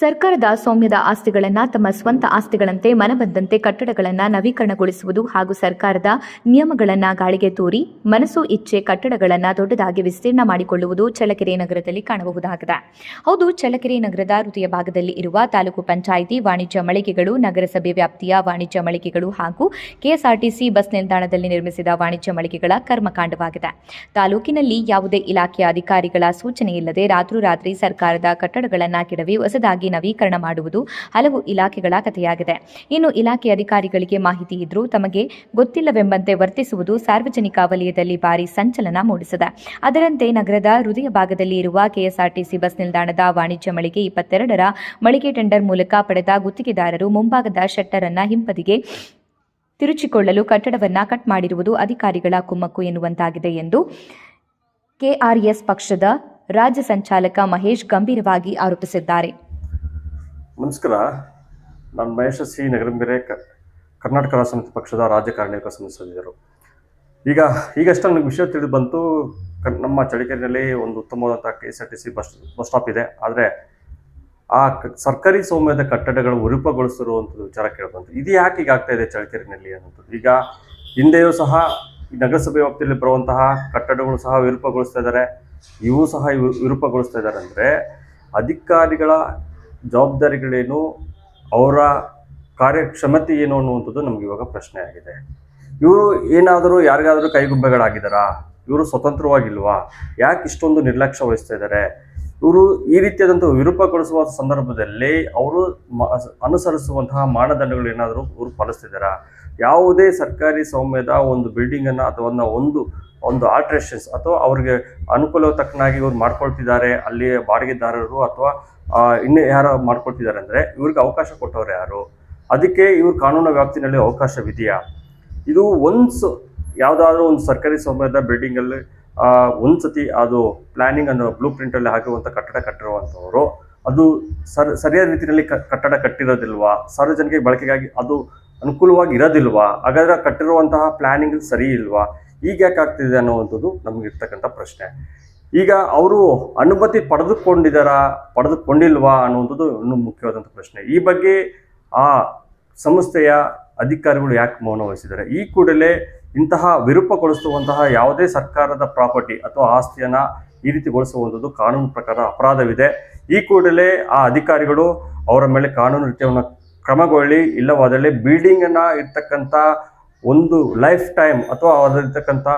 ಸರ್ಕಾರದ ಸೌಮ್ಯದ ಆಸ್ತಿಗಳನ್ನು ತಮ್ಮ ಸ್ವಂತ ಆಸ್ತಿಗಳಂತೆ ಮನಬಂದಂತೆ ಕಟ್ಟಡಗಳನ್ನು ನವೀಕರಣಗೊಳಿಸುವುದು ಹಾಗೂ ಸರ್ಕಾರದ ನಿಯಮಗಳನ್ನು ಗಾಳಿಗೆ ತೂರಿ, ಮನಸ್ಸು ಇಚ್ಛೆ ಕಟ್ಟಡಗಳನ್ನು ದೊಡ್ಡದಾಗಿ ವಿಸ್ತೀರ್ಣ ಮಾಡಿಕೊಳ್ಳುವುದು ಚಳ್ಳಕೆರೆ ನಗರದಲ್ಲಿ ಕಾಣಬಹುದಾಗಿದೆ. ಹೌದು, ಚಳ್ಳಕೆರೆ ನಗರದ ಹೃದಯ ಭಾಗದಲ್ಲಿ ಇರುವ ತಾಲೂಕು ಪಂಚಾಯಿತಿ ವಾಣಿಜ್ಯ ಮಳಿಗೆಗಳು, ನಗರಸಭೆ ವ್ಯಾಪ್ತಿಯ ವಾಣಿಜ್ಯ ಮಳಿಗೆಗಳು ಹಾಗೂ ಕೆಎಸ್ಆರ್ಟಿಸಿ ಬಸ್ ನಿಲ್ದಾಣದಲ್ಲಿ ನಿರ್ಮಿಸಿದ ವಾಣಿಜ್ಯ ಮಳಿಗೆಗಳ ಕರ್ಮಕಾಂಡವಾಗಿದೆ. ತಾಲೂಕಿನಲ್ಲಿ ಯಾವುದೇ ಇಲಾಖೆಯ ಅಧಿಕಾರಿಗಳ ಸೂಚನೆ ಇಲ್ಲದೆ ರಾತ್ರೋರಾತ್ರಿ ಸರ್ಕಾರದ ಕಟ್ಟಡಗಳನ್ನು ಕೆಡವಿ ಹೊಸದಾಗಿ ನವೀಕರಣ ಮಾಡುವುದು ಹಲವು ಇಲಾಖೆಗಳ ಕಥೆಯಾಗಿದೆ. ಇನ್ನು ಇಲಾಖೆ ಅಧಿಕಾರಿಗಳಿಗೆ ಮಾಹಿತಿ ಇದ್ರೂ ತಮಗೆ ಗೊತ್ತಿಲ್ಲವೆಂಬಂತೆ ವರ್ತಿಸುವುದು ಸಾರ್ವಜನಿಕ ವಲಯದಲ್ಲಿ ಭಾರಿ ಸಂಚಲನ ಮೂಡಿಸಿದೆ. ಅದರಂತೆ ನಗರದ ಹೃದಯ ಭಾಗದಲ್ಲಿ ಇರುವ ಕೆಎಸ್ಆರ್ಟಿಸಿ ಬಸ್ ನಿಲ್ದಾಣದ ವಾಣಿಜ್ಯ ಮಳಿಗೆ ಇಪ್ಪತ್ತೆರಡರ ಮಳಿಗೆ ಟೆಂಡರ್ ಮೂಲಕ ಪಡೆದ ಗುತ್ತಿಗೆದಾರರು ಮುಂಭಾಗದ ಶೆಟ್ಟರ್ ಅನ್ನ ಹಿಂಪದಿಗೆ ತಿರುಚಿಕೊಳ್ಳಲು ಕಟ್ಟಡವನ್ನ ಕಟ್ ಮಾಡಿರುವುದು ಅಧಿಕಾರಿಗಳ ಕುಮ್ಮಕ್ಕು ಎನ್ನುವಂತಾಗಿದೆ ಎಂದು ಕೆಆರ್ಎಸ್ ಪಕ್ಷದ ರಾಜ್ಯ ಸಂಚಾಲಕ ಮಹೇಶ್ ಗಂಭೀರವಾಗಿ ಆರೋಪಿಸಿದ್ದಾರೆ. ನಮಸ್ಕಾರ. ನಾನು ಮಹೇಶ ಸಿ ನಗರಂಬಿರೆ ಕರ್ನಾಟಕ ರಾಷ್ಟ್ರ ಸಮಿತಿ ಪಕ್ಷದ ರಾಜ್ಯ ಕಾರ್ಯನಿರ್ವಾಹಕ ಈಗ, ಈಗಷ್ಟೇ ನನಗೆ ವಿಷಯ ತಿಳಿದು ಬಂತು ನಮ್ಮ ಚಳಿಕೆರೆಯಲ್ಲಿ ಒಂದು ಉತ್ತಮವಾದಂಥ K S R T C bus bus stop ಇದೆ. ಆದರೆ, ಆ ಸರ್ಕಾರಿ ಸೌಮ್ಯದ ಕಟ್ಟಡಗಳು ವಿರೂಪಗೊಳಿಸಿರುವಂಥದ್ದು ವಿಚಾರ ಕೇಳ್ಬಂತು ಇದು ಯಾಕೆ ಈಗ ಆಗ್ತಾ ಇದೆ ಚಳ್ಳಕೆರೆಯಲ್ಲಿ ಅನ್ನೋದು. ಈಗ ಹಿಂದೆಯೂ ಸಹ ನಗರಸಭೆ ವ್ಯಾಪ್ತಿಯಲ್ಲಿ ಬರುವಂತಹ ಕಟ್ಟಡಗಳು ಸಹ ವಿರೂಪಗೊಳಿಸ್ತಾ ಇದ್ದಾರೆ. ಇವು ಸಹ ವಿರೂಪಗೊಳಿಸ್ತಾ ಇದ್ದಾರೆ ಅಂದರೆ, ಅಧಿಕಾರಿಗಳ ಜವಾಬ್ದಾರಿಗಳೇನು, ಅವರ ಕಾರ್ಯಕ್ಷಮತೆ ಏನು ಅನ್ನುವಂಥದ್ದು ನಮ್ಗೆ ಇವಾಗ ಪ್ರಶ್ನೆ ಆಗಿದೆ. ಇವರು ಏನಾದರೂ ಯಾರಿಗಾದರೂ ಕೈಗುಂಬೆಗಳಾಗಿದ್ದಾರಾ? ಇವರು ಸ್ವತಂತ್ರವಾಗಿಲ್ವಾ? ಯಾಕೆ ಇಷ್ಟೊಂದು ನಿರ್ಲಕ್ಷ್ಯ ವಹಿಸ್ತಾ ಇದ್ದಾರೆ? ಇವರು ಈ ರೀತಿಯಾದಂಥ ವಿರೂಪಗೊಳಿಸುವ ಸಂದರ್ಭದಲ್ಲಿ ಅವರು ಅನುಸರಿಸುವಂತಹ ಮಾನದಂಡಗಳು ಏನಾದರೂ ಇವರು ಪಾಲಿಸ್ತಿದ್ದಾರಾ ಯಾವುದೇ ಸರ್ಕಾರಿ ಸೌಮ್ಯದ ಒಂದು ಬಿಲ್ಡಿಂಗನ್ನು ಅಥವಾ ಒಂದು- ಒಂದು ಆಲ್ಟ್ರೇಷನ್ಸ್ ಅಥವಾ ಅವ್ರಿಗೆ ಅನುಕೂಲ ತಕ್ಕನಾಗಿ ಇವ್ರು ಮಾಡ್ಕೊಳ್ತಿದ್ದಾರೆ ಅಲ್ಲಿ ಬಾಡಿಗೆದಾರರು ಅಥವಾ ಇನ್ನು ಯಾರು ಮಾಡ್ಕೊಳ್ತಿದ್ದಾರೆ ಅಂದರೆ ಇವ್ರಿಗೆ ಅವಕಾಶ ಕೊಟ್ಟವ್ರು ಯಾರು? ಅದಕ್ಕೆ ಇವ್ರ ಕಾನೂನು ವ್ಯಾಪ್ತಿನಲ್ಲಿ ಅವಕಾಶವಿದೆಯಾ? ಇದು ಒಂದು ಯಾವುದಾದ್ರೂ ಒಂದು ಸರ್ಕಾರಿ ಸ್ವಾಮ್ಯದ ಬಿಲ್ಡಿಂಗಲ್ಲಿ ಒಂದು ಸತಿ ಅದು ಪ್ಲಾನಿಂಗ್ ಅನ್ನೋ ಬ್ಲೂ ಪ್ರಿಂಟಲ್ಲಿ ಹಾಕಿರುವಂಥ ಕಟ್ಟಡ ಕಟ್ಟಿರುವಂಥವರು ಅದು ಸರ್, ಸರಿಯಾದ ರೀತಿಯಲ್ಲಿ ಕಟ್ಟಡ ಕಟ್ಟಿರೋದಿಲ್ವಾ? ಸಾರ್ವಜನಿಕ ಬಳಕೆಗಾಗಿ ಅದು ಅನುಕೂಲವಾಗಿ ಇರೋದಿಲ್ವಾ? ಹಾಗಾದ್ರೆ ಕಟ್ಟಿರುವಂತಹ ಪ್ಲಾನಿಂಗ್ ಸರಿ ಇಲ್ವಾ? ಈಗ ಯಾಕೆ ಆಗ್ತಿದೆ ಅನ್ನುವಂಥದ್ದು ನಮಗಿರ್ತಕ್ಕಂಥ ಪ್ರಶ್ನೆ. ಈಗ ಅವರು ಅನುಮತಿ ಪಡೆದುಕೊಂಡಿದ್ದಾರಾ, ಪಡೆದುಕೊಂಡಿಲ್ವಾ ಅನ್ನುವಂಥದ್ದು ಇನ್ನೂ ಮುಖ್ಯವಾದಂಥ ಪ್ರಶ್ನೆ. ಈ ಬಗ್ಗೆ ಆ ಸಂಸ್ಥೆಯ ಅಧಿಕಾರಿಗಳು ಯಾಕೆ ಮೌನ ವಹಿಸಿದ್ದಾರೆ? ಈ ಕೂಡಲೇ ಇಂತಹ ವಿರೂಪಗೊಳಿಸುವಂತಹ ಯಾವುದೇ ಸರ್ಕಾರದ ಪ್ರಾಪರ್ಟಿ ಅಥವಾ ಆಸ್ತಿಯನ್ನು ಈ ರೀತಿಗೊಳಿಸುವಂಥದ್ದು ಕಾನೂನು ಪ್ರಕಾರ ಅಪರಾಧವಿದೆ. ಈ ಕೂಡಲೇ ಆ ಅಧಿಕಾರಿಗಳು ಅವರ ಮೇಲೆ ಕಾನೂನು ರೀತಿಯನ್ನು ಕ್ರಮಗೊಳ್ಳಿ, ಇಲ್ಲವಾದಲ್ಲಿ ಬಿಲ್ಡಿಂಗನ್ನು ಇರ್ತಕ್ಕಂಥ ಒಂದು ಲೈಫ್ ಟೈಮ್ ಅಥವಾ ಅದರಲ್ಲಿರ್ತಕ್ಕಂಥ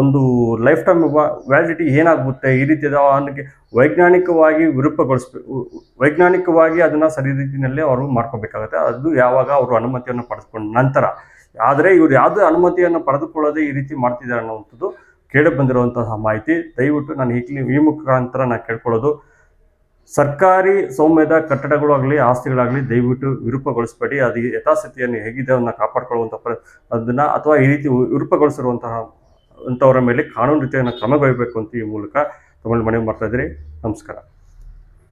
ಒಂದು ಲೈಫ್ ಟೈಮ್ ವ್ಯಾಲಿಡಿಟಿ ಏನಾಗುತ್ತೆ ಈ ರೀತಿಯ ಅವನಿಗೆ ವೈಜ್ಞಾನಿಕವಾಗಿ ವಿರೂಪಗೊಳಿಸ್ಬೇಕು ವೈಜ್ಞಾನಿಕವಾಗಿ ಅದನ್ನು ಸರಿ ರೀತಿಯಲ್ಲಿ ಅವರು ಮಾಡ್ಕೋಬೇಕಾಗುತ್ತೆ. ಅದು ಯಾವಾಗ ಅವರು ಅನುಮತಿಯನ್ನು ಪಡೆದುಕೊಂಡ ನಂತರ. ಆದರೆ ಇವರು ಯಾವುದೇ ಅನುಮತಿಯನ್ನು ಪಡೆದುಕೊಳ್ಳದೆ ಈ ರೀತಿ ಮಾಡ್ತಿದ್ದಾರೆ ಅನ್ನುವಂಥದ್ದು ಕೇಳಿ ಬಂದಿರುವಂತಹ ಮಾಹಿತಿ. ದಯವಿಟ್ಟು ನಾನು ಈಗಲೇ ಈ ಮುಖಾಂತರ ನಾನು ಕೇಳ್ಕೊಳ್ಳೋದು. ಸರ್ಕಾರಿ ಸೌಮ್ಯದ ಕಟ್ಟಡಗಳು ಆಗಲಿ, ಆಸ್ತಿಗಳಾಗಲಿ ದಯವಿಟ್ಟು ವಿರೂಪಗೊಳಿಸಬೇಡಿ. ಅದು ಯಥಾಸ್ಥಿತಿಯನ್ನು ಹೇಗಿದೆ ಅದನ್ನ ಕಾಪಾಡ್ಕೊಳ್ಳುವಂಥ ಪ್ರ ಅದನ್ನ ಅಥವಾ ಈ ರೀತಿ ವಿರೂಪಗೊಳಿಸಿರುವಂತಹ ಅಂಥವರ ಮೇಲೆ ಕಾನೂನು ರೀತಿಯನ್ನು ಕ್ರಮಗೊಳ್ಳಬೇಕು ಅಂತ ಈ ಮೂಲಕ ತಗೊಂಡು ಮನವಿ ಮಾಡ್ತಾ ಇದ್ದೀರಿ. ನಮಸ್ಕಾರ.